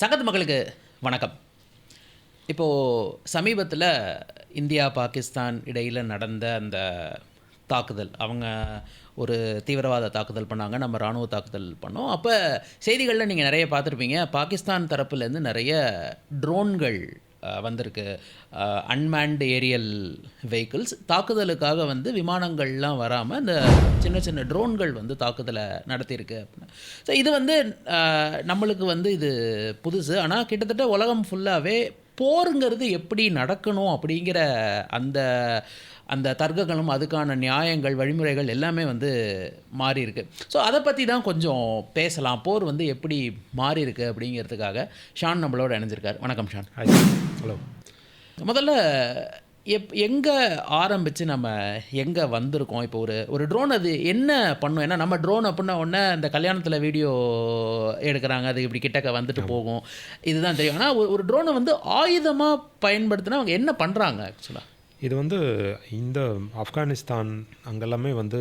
சங்கத்து மக்களுக்கு வணக்கம். இப்போது சமீபத்தில் இந்தியா பாகிஸ்தான் இடையில் நடந்த அந்த தாக்குதல் அவங்க ஒரு தீவிரவாத தாக்குதல் பண்ணாங்க நம்ம இராணுவ தாக்குதல் பண்ணோம். அப்போ செய்திகளில் நீங்கள் நிறைய பார்த்துருப்பீங்க பாகிஸ்தான் தரப்புலேருந்து நிறைய ட்ரோன்கள் வந்திருக்கு. அன்மேன்டு ஏரியல் வெஹிக்கிள்ஸ் தாக்குதலுக்காக வந்து விமானங்கள்லாம் வராமல் இந்த சின்ன சின்ன ட்ரோன்கள் வந்து தாக்குதலை நடத்தியிருக்கு அப்படின்னு. ஸோ இது வந்து நம்மளுக்கு வந்து இது புதுசு. ஆனால் கிட்டத்தட்ட உலகம் ஃபுல்லாகவே போருங்கிறது எப்படி நடக்கணும் அப்படிங்கிற அந்த அந்த தர்க்கங்களும் அதுக்கான நியாயங்கள் வழிமுறைகள் எல்லாமே வந்து மாறி இருக்கு ஸோ அதை பற்றி தான் கொஞ்சம் பேசலாம். போர் வந்து எப்படி மாறி இருக்கு அப்படிங்கிறதுக்காக ஷான் நம்மளோட இணைஞ்சிருக்கார். வணக்கம் ஷான். ஹாய் ஹலோ முதல்ல எப் எங்கே ஆரம்பித்து நம்ம எங்கே வந்திருக்கோம்? இப்போ ஒரு ஒரு ட்ரோன் அது என்ன பண்ணும்? ஏன்னா நம்ம ட்ரோன் அப்படின்னா உடனே இந்த கல்யாணத்தில் வீடியோ எடுக்கிறாங்க. அது இப்படி கிட்டக்க வந்துட்டு போகும். இதுதான் தெரியும். ஆனால் ஒரு- ஒரு ட்ரோனை வந்து ஆயுதமாக பயன்படுத்தினா அவங்க என்ன பண்ணுறாங்க ஆக்சுவலாக இது வந்து இந்த ஆப்கானிஸ்தான் அங்கெல்லாமே வந்து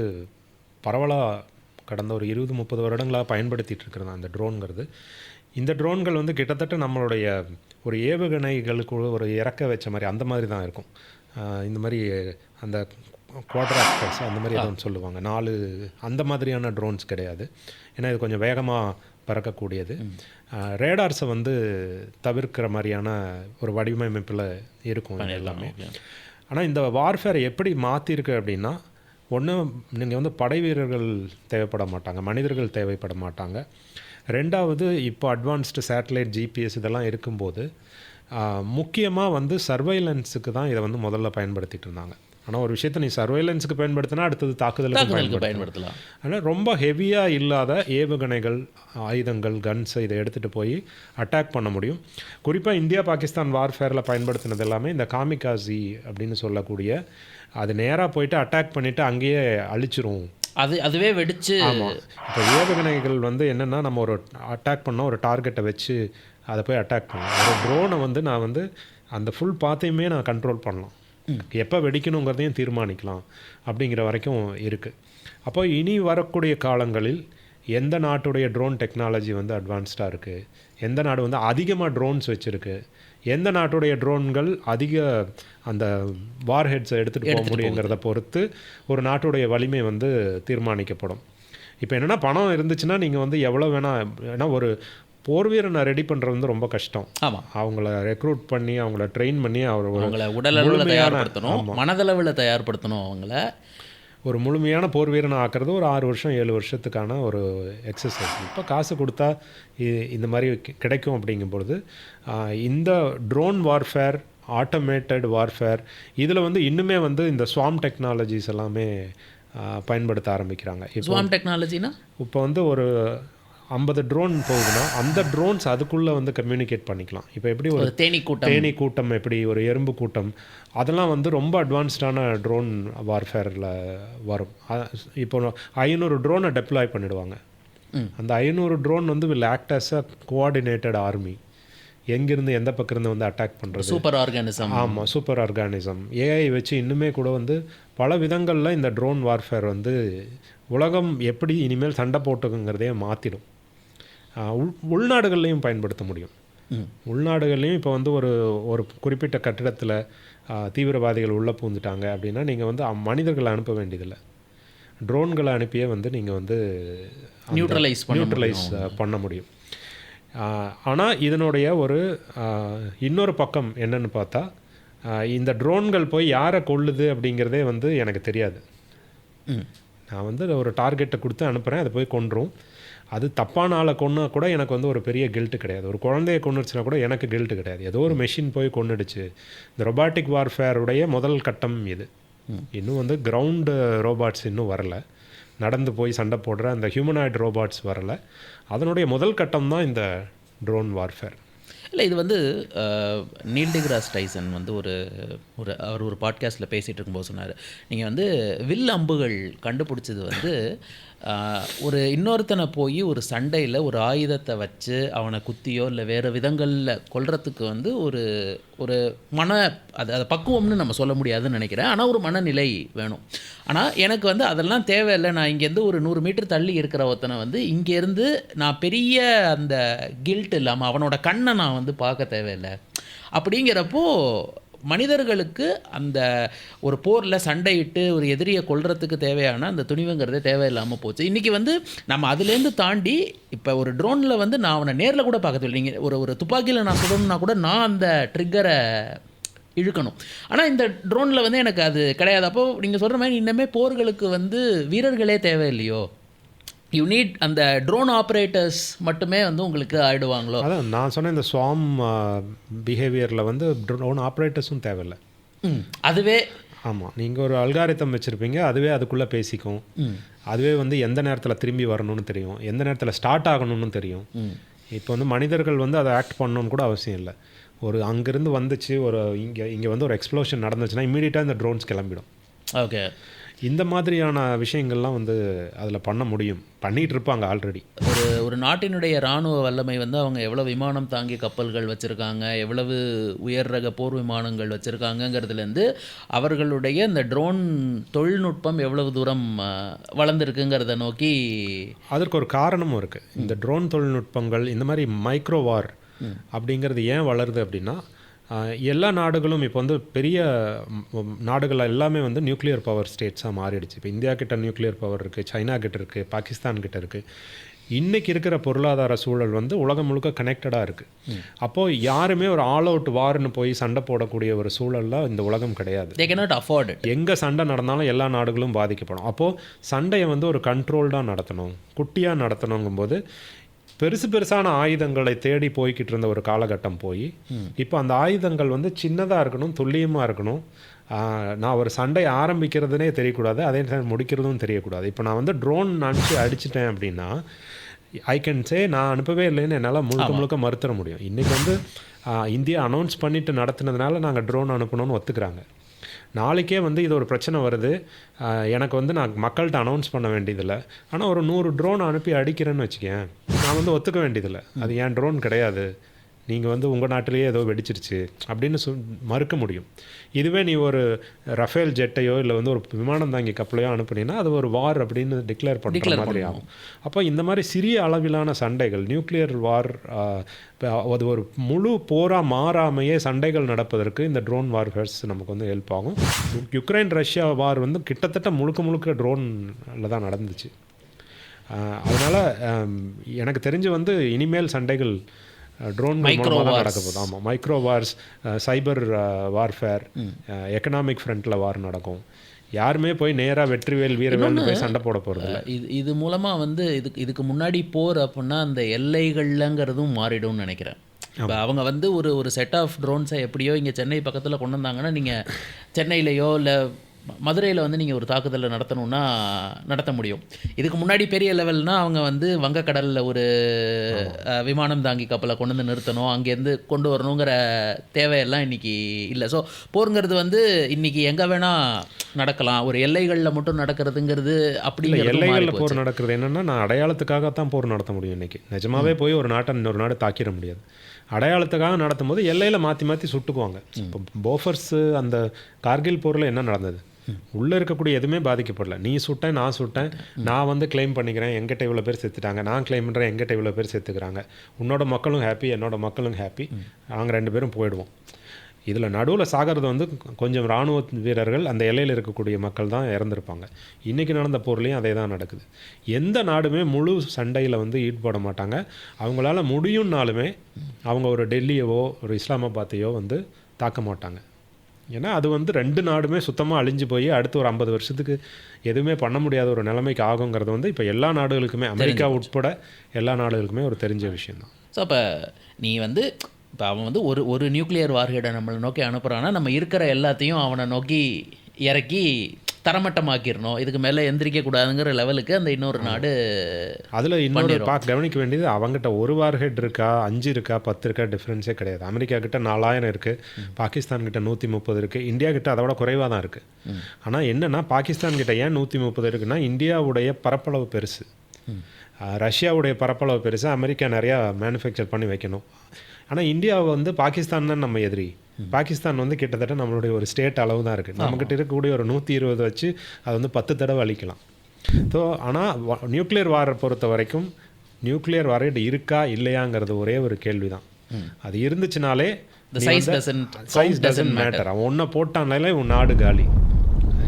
பரவலாக கடந்த ஒரு இருபது முப்பது வருடங்களாக பயன்படுத்திட்டு இருக்கிறது அந்த ட்ரோன்ங்கிறது. இந்த ட்ரோன்கள் வந்து கிட்டத்தட்ட நம்மளுடைய ஒரு ஏவுகணைகளுக்கு ஒரு இறக்க வச்ச மாதிரி அந்த மாதிரி தான் இருக்கும். இந்த மாதிரி அந்த குவாட்ராக்டர்ஸ் அந்த மாதிரி எதுவும் சொல்லுவாங்க. நாலு அந்த மாதிரியான ட்ரோன்ஸ் கிடையாது. ஏன்னா இது கொஞ்சம் வேகமாக பறக்கக்கூடியது. ரேடார்ஸை வந்து தவிர்க்கிற மாதிரியான ஒரு வடிவமைப்பில் இருக்கும் எல்லாமே. ஆனால் இந்த வார்ஃபேரை எப்படி மாற்றிருக்கு அப்படின்னா ஒன்று நீங்கள் வந்து படை வீரர்கள் தேவைப்பட மாட்டாங்க மனிதர்கள் தேவைப்பட மாட்டாங்க. ரெண்டாவது இப்போ அட்வான்ஸ்டு சேட்டலைட் ஜிபிஎஸ் இதெல்லாம் இருக்கும்போது முக்கியமாக வந்து சர்வைலன்ஸுக்கு தான் இதை வந்து முதல்ல பயன்படுத்திட்டு இருந்தாங்க. ஆனால் ஒரு விஷயத்தை நீ சர்வைலன்ஸுக்கு பயன்படுத்தினா அடுத்தது தாக்குதலுக்கு பயன்படுத்தலாம். ஆனால் ரொம்ப ஹெவியாக இல்லாத ஏவுகணைகள் ஆயுதங்கள் கன்ஸ் இதை எடுத்துகிட்டு போய் அட்டாக் பண்ண முடியும். குறிப்பாக இந்தியா பாகிஸ்தான் வார்ஃபேரில் பயன்படுத்தினது எல்லாமே இந்த காமிகாசி அப்படின்னு சொல்லக்கூடிய அது நேராக போயிட்டு அட்டாக் பண்ணிவிட்டு அங்கேயே அழிச்சிரும். அது அதுவே வெடிச்சு இப்போ ஏவுகணைகள் வந்து என்னென்னா நம்ம ஒரு அட்டாக் பண்ணோம் ஒரு டார்கெட்டை வச்சு அதை போய் அட்டாக் பண்ணலாம். ஒரு ட்ரோனை வந்து நான் வந்து அந்த ஃபுல் பாத்தையுமே நான் கண்ட்ரோல் பண்ணலாம். எப்போ வெடிக்கணுங்கிறதையும் தீர்மானிக்கலாம் அப்படிங்கிற வரைக்கும் இருக்குது அப்போ இனி வரக்கூடிய காலங்களில் எந்த நாட்டுடைய ட்ரோன் டெக்னாலஜி வந்து அட்வான்ஸ்டாக இருக்குது எந்த நாடு வந்து அதிகமாக ட்ரோன்ஸ் வச்சுருக்கு? எந்த நாட்டுடைய ட்ரோன்கள் அதிக அந்த வார்ஹெட்ஸை எடுத்துகிட்டு போக முடியுங்கிறத பொறுத்து ஒரு நாட்டுடைய வலிமை வந்து தீர்மானிக்கப்படும். இப்போ என்னென்னா பணம் இருந்துச்சுன்னா நீங்கள் வந்து எவ்வளோ வேணால் ஏன்னா ஒரு போர் வீரனை ரெடி பண்ணுறது வந்து ரொம்ப கஷ்டம். ஆமாம் அவங்கள ரெக்ரூட் பண்ணி அவங்கள ட்ரெயின் பண்ணி அவர் அவங்கள உடலளவில் தயார்படுத்தணும் மனதளவில் தயார்படுத்தணும் அவங்கள. ஒரு முழுமையான போர் வீரனை ஆக்குறது ஒரு ஆறு வருஷம் ஏழு வருஷத்துக்கான ஒரு எக்ஸசைஸ் இப்போ காசு கொடுத்தா இந்த மாதிரி கிடைக்கும் அப்படிங்கும்பொழுது இந்த ட்ரோன் வார்ஃபேர் ஆட்டோமேட்டட் வார்ஃபேர் இதில் வந்து இன்னுமே வந்து இந்த ஸ்வாம் டெக்னாலஜிஸ் எல்லாமே பயன்படுத்த ஆரம்பிக்கிறாங்க. ஸ்வாம் டெக்னாலஜினா இப்போ வந்து ஒரு ஐம்பது ட்ரோன் போகுதுன்னா அந்த ட்ரோன்ஸ் அதுக்குள்ளே வந்து கம்யூனிகேட் பண்ணிக்கலாம். இப்போ எப்படி ஒரு தேனீ கூட்டம். தேனி கூட்டம் எப்படி ஒரு எறும்பு கூட்டம் அதெல்லாம் வந்து ரொம்ப அட்வான்ஸ்டான ட்ரோன் வார்ஃபேரில் வரும். இப்போ ஐநூறு ட்ரோனை டெப்ளாய் பண்ணிடுவாங்க. அந்த ஐநூறு ட்ரோன் வந்து will act as a coordinated army எங்கேருந்து எந்த பக்கம் இருந்து வந்து அட்டாக் பண்ணுறது சூப்பர் ஆர்கானிசம் ஆமாம் சூப்பர் ஆர்கானிசம் ஏஐ வச்சு இன்னுமே கூட வந்து பல விதங்களில் இந்த ட்ரோன் வார்ஃபேர் வந்து உலகம் எப்படி இனிமேல் சண்டை போட்டுக்குங்கிறதே மாற்றிடும் உள் உள்நாடுகள்லையும் பயன்படுத்த முடியும். உள்நாடுகள்லையும் இப்போ வந்து ஒரு ஒரு குறிப்பிட்ட கட்டிடத்தில் தீவிரவாதிகள் உள்ளே பூந்துட்டாங்க அப்படின்னா நீங்கள் வந்து மனிதர்களை அனுப்ப வேண்டியதில்லை. ட்ரோன்களை அனுப்பியே வந்து நீங்கள் வந்து நியூட்ரலைஸ் நியூட்ரலைஸ் பண்ண முடியும். ஆனால் இதனுடைய ஒரு இன்னொரு பக்கம் என்னன்னு பார்த்தா இந்த ட்ரோன்கள் போய் யாரை கொல்லுது அப்படிங்கிறதே வந்து எனக்கு தெரியாது. நான் வந்து ஒரு டார்கெட்டை கொடுத்து அனுப்புகிறேன் அதை போய் கொன்றும். அது தப்பான ஆளை கொன்னா கூட எனக்கு வந்து ஒரு பெரிய கில்ட்டு கிடையாது. ஒரு குழந்தைய கொன்னுடுச்சுனா கூட எனக்கு கில்ட்டு கிடையாது. ஏதோ ஒரு மெஷின் போய் கொன்னுடுச்சு. இந்த ரொபாட்டிக் வார்ஃபேருடைய முதல் கட்டம் இது. இன்னும் வந்து கிரவுண்டு ரோபாட்ஸ் இன்னும் வரல. நடந்து போய் சண்டை போடுற அந்த ஹியூமனாய்டு ரோபாட்ஸ் வரல. அதனுடைய முதல் கட்டம் தான் இந்த ட்ரோன் வார்ஃபேர் இல்லை இது வந்து நீல்டிகிராஸ் டைசன் வந்து ஒரு ஒரு அவர் ஒரு பாட்காஸ்ட்டில் பேசிகிட்டு இருக்கும்போது சொன்னார். நீங்கள் வந்து வில் அம்புகள் கண்டுபிடிச்சது வந்து ஒரு இன்னொருத்தனை போய் ஒரு சண்டையில் ஒரு ஆயுதத்தை வச்சு அவனை குத்தியோ இல்லை வேறு விதங்களில் கொல்றதுக்கு வந்து ஒரு ஒரு மன அது அதை பக்குவம்னு நம்ம சொல்ல முடியாதுன்னு நினைக்கிறேன். ஆனால் ஒரு மனநிலை வேணும். ஆனால் எனக்கு வந்து அதெல்லாம் தேவையில்லை. நான் இங்கேருந்து ஒரு நூறு மீட்டர் தள்ளி இருக்கிற ஒருத்தனை வந்து இங்கேருந்து நான் பெரிய அந்த கில்ட் இல்லாமல் அவனோட கண்ணை நான் வந்து பார்க்க தேவையில்லை. அப்படிங்கிறப்போ மனிதர்களுக்கு அந்த ஒரு போரில் சண்டையிட்டு ஒரு எதிரியை கொள்றதுக்கு தேவையான அந்த துணிவுங்கிறதே தேவையில்லாமல் போச்சு. இன்றைக்கி வந்து நம்ம அதுலேருந்து தாண்டி இப்போ ஒரு ட்ரோனில் வந்து நான் அவனை நேரில் கூட பார்க்க தேவையில்லை நீங்கள் ஒரு ஒரு துப்பாக்கியில் நான் சுடணும்னா கூட நான் அந்த ட்ரிக்கரை இழுக்கணும். ஆனால் இந்த ட்ரோனில் வந்து எனக்கு அது கிடையாது. அப்போது நீங்கள் சொல்கிற மாதிரி இன்னமே போர்களுக்கு வந்து வீரர்களே தேவையில்லையோ? யூ நீட் அந்த ட்ரோன் ஆப்ரேட்டர்ஸ் மட்டுமே வந்து உங்களுக்கு ஆயிடுவாங்களோ? அதான் நான் சொன்ன இந்த ஸ்வாம் பிஹேவியரில் வந்து ட்ரோன் ஆப்ரேட்டர்ஸும் தேவையில்லை. அதுவே ஆமாம் நீங்கள் ஒரு அல்காரித்தம் வச்சுருப்பீங்க அதுவே அதுக்குள்ளே பேசிக்கும். அதுவே வந்து எந்த நேரத்தில் திரும்பி வரணும்னு தெரியும் எந்த நேரத்தில் ஸ்டார்ட் ஆகணும்னு தெரியும். இப்போ வந்து மனிதர்கள் வந்து அதை ஆக்ட் பண்ணணும்னு கூட அவசியம் இல்லை. ஒரு அங்கேருந்து வந்துச்சு ஒரு இங்கே இங்கே வந்து ஒரு எக்ஸ்ப்ளோஷன் நடந்துச்சுன்னா இமீடியட்டாக இந்த ட்ரோன்ஸ் கிளம்பிடும். ஓகே இந்த மாதிரியான விஷயங்கள்லாம் வந்து அதில் பண்ண முடியும். பண்ணிகிட்டு இருப்பாங்க ஆல்ரெடி ஒரு ஒரு நாட்டினுடைய இராணுவ வல்லமை வந்து அவங்க எவ்வளோ விமானம் தாங்கி கப்பல்கள் வச்சுருக்காங்க எவ்வளவு உயர் ரக போர் விமானங்கள் வச்சுருக்காங்கங்கிறதுலேருந்து அவர்களுடைய இந்த ட்ரோன் தொழில்நுட்பம் எவ்வளவு தூரம் வளர்ந்துருக்குங்கிறத நோக்கி அதற்கு ஒரு காரணமும் இருக்குது இந்த ட்ரோன் தொழில்நுட்பங்கள் இந்த மாதிரி மைக்ரோவார் அப்படிங்கிறது ஏன் வளருது அப்படின்னா எல்லா நாடுகளும் இப்போ வந்து பெரிய நாடுகள் எல்லாமே வந்து நியூக்ளியர் பவர் ஸ்டேட்ஸாக மாறிடுச்சு. இப்போ இந்தியா கிட்ட நியூக்ளியர் பவர் இருக்குது சைனா கிட்ட இருக்குது பாகிஸ்தான் கிட்ட இருக்குது இன்றைக்கி இருக்கிற பொருளாதார சூழல் வந்து உலகம் முழுக்க கனெக்டடாக இருக்குது அப்போது யாருமே ஒரு ஆல் அவுட் வார்னு போய் சண்டை போடக்கூடிய ஒரு சூழலில் இந்த உலகம் கிடையாது. தே afford it. எங்கே சண்டை நடந்தாலும் எல்லா நாடுகளும் பாதிக்கப்படும். அப்போது சண்டையை வந்து ஒரு கண்ட்ரோல்டாக நடத்தணும் குட்டியாக நடத்தணுங்கும்போது பெருசு பெருசான ஆயுதங்களை தேடி போய்கிட்டு இருந்த ஒரு காலகட்டம் போய் இப்போ அந்த ஆயுதங்கள் வந்து சின்னதாக இருக்கணும் துல்லியமாக இருக்கணும். நான் ஒரு சண்டை ஆரம்பிக்கிறதுனே தெரியக்கூடாது அதே நேரம் முடிக்கிறதும் தெரியக்கூடாது. இப்போ நான் வந்து ட்ரோன் அனுப்பிச்சு அடிச்சிட்டேன் அப்படின்னா ஐ கேன் சே நான் அனுப்பவே இல்லைன்னு என்னால் முழுக்க முழுக்க மறுத்துற முடியும். இன்றைக்கி வந்து இந்தியா அனௌன்ஸ் பண்ணிட்டு நடத்துனதுனால நாங்கள் ட்ரோன் அனுப்பணும்னு ஒத்துக்கிறாங்க. நாளைக்கே வந்து இது ஒரு பிரச்சனை வருது. எனக்கு வந்து நான் மக்கள்கிட்ட அனௌன்ஸ் பண்ண வேண்டியதில்லை. ஆனால் ஒரு நூறு ட்ரோன் அனுப்பி அடிக்கிறேன்னு வச்சுக்கேன். நான் வந்து ஒத்துக்க வேண்டியதில்லை. அது என் ட்ரோன் கிடையாது? நீங்கள் வந்து உங்கள் நாட்டிலேயே ஏதோ வெடிச்சிருச்சு அப்படின்னு சொல் மறுக்க முடியும். இதுவே நீ ஒரு ரஃபேல் ஜெட்டையோ இல்லை வந்து ஒரு விமானம் தாங்கி கப்பலையோ அனுப்புனீங்கன்னா அது ஒரு வார் அப்படின்னு டிக்ளேர் பண்ணுற மாதிரி ஆகும். அப்போ இந்த மாதிரி சிறிய அளவிலான சண்டைகள் நியூக்ளியர் வார் அது ஒரு முழு போராக மாறாமையே சண்டைகள் நடப்பதற்கு இந்த ட்ரோன் வார்ஃபேர்ஸ் நமக்கு வந்து ஹெல்ப் ஆகும். யுக்ரைன் ரஷ்யா வார் வந்து கிட்டத்தட்ட முழுக்க முழுக்க ட்ரோனில் தான் நடந்துச்சு. அதனால எனக்கு தெரிஞ்சு வந்து இனிமேல் சண்டைகள் ட்ரோன் மூலமாக நடக்க போகுது ஆமாம் micro wars cyber warfare economic ஃப்ரண்ட்டில் வார் நடக்கும். யாருமே போய் நேராக வெற்றிவேல் வீரவேல்னு போய் சண்டை போட போகிறது இது இது மூலமாக வந்து இதுக்கு இதுக்கு முன்னாடி போர் அப்படின்னா அந்த எல்லைகள்லங்கிறதும் மாறிடும்னு நினைக்கிறேன். இப்போ அவங்க வந்து ஒரு ஒரு செட் ஆஃப் ட்ரோன்ஸை எப்படியோ இங்கே சென்னை பக்கத்தில் கொண்டு வந்தாங்கன்னா நீங்கள் சென்னையிலையோ இல்லை மதுரையில் வந்து நீங்கள் ஒரு தாக்குதலை நடத்தணும்னா நடத்த முடியும். இதுக்கு முன்னாடி பெரிய லெவல்னா அவங்க வந்து வங்கக்கடலில் ஒரு விமானம் தாங்கி கப்பலை கொண்டு வந்து நிறுத்தணும். அங்கேருந்து கொண்டு வரணுங்கிற தேவையெல்லாம் இன்னைக்கு இல்லை. ஸோ போருங்கிறது வந்து இன்னைக்கு எங்கே வேணால் நடக்கலாம். ஒரு எல்லைகளில் மட்டும் நடக்கிறதுங்கிறது இல்லை அப்படிங்கிறது மாறி எல்லைகளில். போர் நடக்கிறது என்னன்னா நான் அடையாளத்துக்காகத்தான் போர் நடத்த முடியும் இன்னைக்கு. நிஜமாவே போய் ஒரு நாட்டை இன்னொரு நாடு தாக்கிட முடியாது. அடையாளத்துக்காக நடத்தும் போது எல்லையில் மாற்றி மாற்றி சுட்டுக்குவாங்க. இப்போ போஃபர்ஸு அந்த கார்கில் போரில் என்ன நடந்தது? உள்ளே இருக்கக்கூடிய எதுவுமே பாதிக்கப்படல. நீ சுட்டேன் நான் சுட்டேன். நான் வந்து க்ளைம் பண்ணிக்கிறேன். எங்கிட்ட இவ்வளோ பேர் செத்துட்டாங்க. நான் க்ளைம் பண்ணுறேன் எங்கிட்ட இவ்வளோ பேர் செத்துக்கிறாங்க. உன்னோட மக்களும் ஹாப்பி என்னோட மக்களும் ஹாப்பி நாங்கள் ரெண்டு பேரும் போயிடுவோம். இதில் நடுவில் சாகிறது வந்து கொஞ்சம் இராணுவ வீரர்கள் அந்த எல்லையில் இருக்கக்கூடிய மக்கள் தான் இறந்துருப்பாங்க. இன்றைக்கி நடந்த போர்லேயும் அதே தான் நடக்குது. எந்த நாடுமே முழு சண்டையில் வந்து ஈடுபட மாட்டாங்க. அவங்களால முடியும்னாலுமே அவங்க ஒரு டெல்லியவோ ஒரு இஸ்லாமாபாத்தையோ வந்து தாக்க மாட்டாங்க. ஏன்னா அது வந்து ரெண்டு நாடுமே சுத்தமாக அழிஞ்சு போய் அடுத்து ஒரு ஐம்பது வருஷத்துக்கு எதுவுமே பண்ண முடியாத ஒரு நிலைமைக்கு ஆகுங்கிறது வந்து இப்போ எல்லா நாடுகளுக்குமே அமெரிக்கா உட்பட எல்லா நாடுகளுக்குமே ஒரு தெரிஞ்ச விஷயம்தான். ஸோ அப்போ நீ வந்து இப்போ அவன் வந்து ஒரு ஒரு நியூக்ளியர் வார்ஹெடை நம்மளை நோக்கி அனுப்புகிறான்னா நம்ம இருக்கிற எல்லாத்தையும் அவனை நோக்கி இறக்கி தரமட்டமாக்கிடணும். இதுக்கு மேலே எந்திரிக்க கூடாதுங்கிற லெவலுக்கு அந்த இன்னொரு நாடு அதில் இன்னொரு பார்க்க கவனிக்க வேண்டியது அவங்ககிட்ட ஒரு வார் ஹெட் இருக்கா அஞ்சு இருக்கா பத்து இருக்கா டிஃப்ரென்ஸே கிடையாது. அமெரிக்கா கிட்ட நாலாயிரம் இருக்குது பாகிஸ்தான் கிட்ட நூற்றி முப்பது இருக்குது இந்தியா கிட்ட அதை விட குறைவாக தான் இருக்குது ஆனால் என்னென்னா பாகிஸ்தான் கிட்ட ஏன் நூற்றி முப்பது இருக்குன்னா இந்தியாவுடைய பரப்பளவு பெருசு. ரஷ்யாவுடைய பரப்பளவு பெருசு அமெரிக்கா நிறையா மேனுஃபேக்சர் பண்ணி வைக்கணும். ஆனால் இந்தியாவை வந்து பாகிஸ்தான் தான் நம்ம எதிரி. பாகிஸ்தான் வந்து கிட்டத்தட்ட நம்மளுடைய ஒரு ஸ்டேட் அளவு தான் இருக்குது நம்மக்கிட்ட இருக்கக்கூடிய ஒரு நூற்றி இருபது வச்சு அது வந்து பத்து தடவை அழிக்கலாம். ஸோ ஆனால் நியூக்ளியர் வாரை பொறுத்த வரைக்கும் நியூக்ளியர் வாரேட் இருக்கா இல்லையாங்கிறது ஒரே ஒரு கேள்வி தான் அது இருந்துச்சுனாலே The size doesn't- size doesn't matter அவன் ஒன்றை போட்டானாலே உன் நாடு காலி.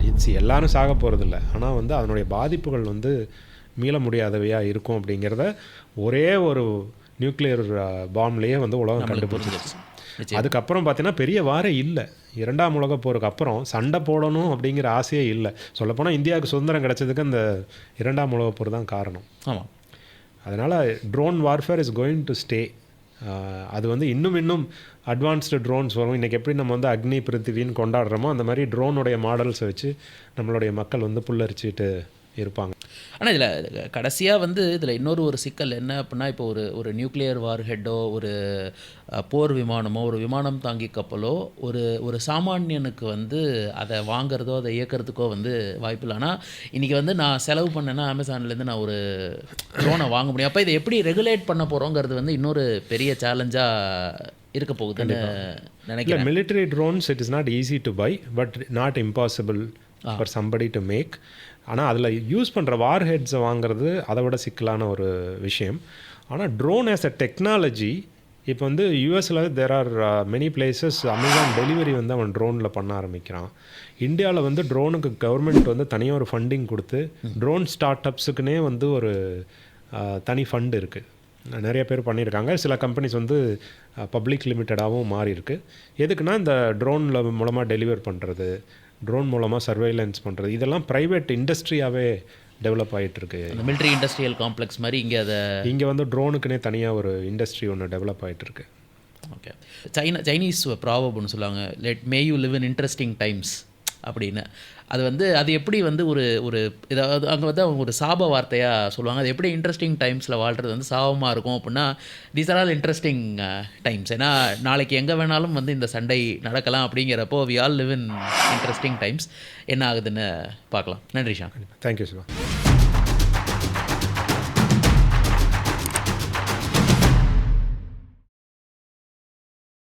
இட்ஸ் எல்லாரும் சாக போகிறதில்ல ஆனால் வந்து அதனுடைய பாதிப்புகள் வந்து மீள முடியாதவையாக இருக்கும் அப்படிங்கிறத ஒரே ஒரு நியூக்ளியர் பாம்லேயே வந்து உலகம் கண்டுபிடிச்சிருச்சு. அதுக்கப்புறம் பார்த்தீங்கன்னா பெரிய வாரே இல்லை. இரண்டாம் உலகப் போருக்கு அப்புறம் சண்டை போடணும் அப்படிங்கிற ஆசையே இல்லை. சொல்லப்போனால் இந்தியாவுக்கு சுதந்திரம் கிடைச்சதுக்கு அந்த இரண்டாம் உலகப் போர் தான் காரணம். ஆமாம் அதனால் drone warfare is going to stay அது வந்து இன்னும் இன்னும் அட்வான்ஸ்டு ட்ரோன்ஸ் வரும். இன்றைக்கி எப்படி நம்ம வந்து அக்னி பிருத்திவின்னு கொண்டாடுறோமோ அந்த மாதிரி ட்ரோனுடைய மாடல்ஸை வச்சு நம்மளுடைய மக்கள் வந்து புல்லரிச்சிட்டு இருப்பாங்க. ஆனால் இதில் கடைசியாக வந்து இதில் இன்னொரு ஒரு சிக்கல் என்ன அப்படின்னா இப்போ ஒரு ஒரு நியூக்ளியர் வார் ஹெட்டோ ஒரு போர் விமானமோ ஒரு விமானம் தாங்கி கப்பலோ ஒரு ஒரு சாமானியனுக்கு வந்து அதை வாங்குறதோ அதை இயக்கிறதுக்கோ வந்து வாய்ப்பு இல்லை. ஆனால் இன்றைக்கி வந்து நான் செலவு பண்ணேன்னா அமேசான்லேருந்து நான் ஒரு ட்ரோனை வாங்க முடியும். அப்போ இதை எப்படி ரெகுலேட் பண்ண போகிறோங்கிறது வந்து இன்னொரு பெரிய சேலஞ்சாக இருக்க போகுதுன்னு நினைக்கிறேன். military drones it is not easy to buy but not impossible for somebody to make ஆனால் அதில் யூஸ் பண்ணுற வார் ஹெட்ஸை வாங்குறது அதை விட சிக்கலான ஒரு விஷயம். ஆனால் ட்ரோன் ஆஸ் அ டெக்னாலஜி இப்போ வந்து யூஎஸில் there are many places Amazon delivery வந்து அவன் ட்ரோனில் பண்ண ஆரம்பிக்கிறான். இந்தியாவில் வந்து ட்ரோனுக்கு கவர்மெண்ட் வந்து தனியாக ஒரு ஃபண்டிங் கொடுத்து ட்ரோன் ஸ்டார்ட் அப்ஸுக்குனே வந்து ஒரு தனி ஃபண்ட் இருக்குது நிறைய பேர் பண்ணியிருக்காங்க. சில கம்பெனிஸ் வந்து பப்ளிக் லிமிட்டடாகவும் மாறி இருக்கு எதுக்குன்னா இந்த ட்ரோனில் மூலமாக டெலிவர் பண்ணுறது ட்ரோன் மூலமாக சர்வைலன்ஸ் பண்ணுறது இதெல்லாம் ப்ரைவேட் இண்டஸ்ட்ரியாகவே டெவலப் ஆகிட்டு இருக்கு அந்த மிலிட்ரி இண்டஸ்ட்ரியல் காம்ப்ளெக்ஸ் மாதிரி இங்கே அதை இங்கே வந்து ட்ரோனுக்குனே தனியாக ஒரு இண்டஸ்ட்ரி ஒன்று டெவலப் ஆகிட்டு இருக்கு ஓகே சைனா சைனீஸ் ப்ராபப்னு சொல்லுவாங்க. Let may you live in interesting times அப்படின்னு. அது வந்து அது எப்படி வந்து ஒரு ஒரு இதாவது அங்கே வந்து அவங்க ஒரு சாப வார்த்தையாக சொல்லுவாங்க. அது எப்படி இன்ட்ரெஸ்டிங் டைம்ஸில் வாழ்கிறது வந்து சாபமாக இருக்கும் அப்படின்னா these are all interesting times ஏன்னா நாளைக்கு எங்கே வேணாலும் வந்து இந்த சண்டை நடக்கலாம் அப்படிங்கிறப்போ we all live in interesting times என்ன ஆகுதுன்னு பார்க்கலாம். நன்றி ஷா தேங்க்யூ சிவா.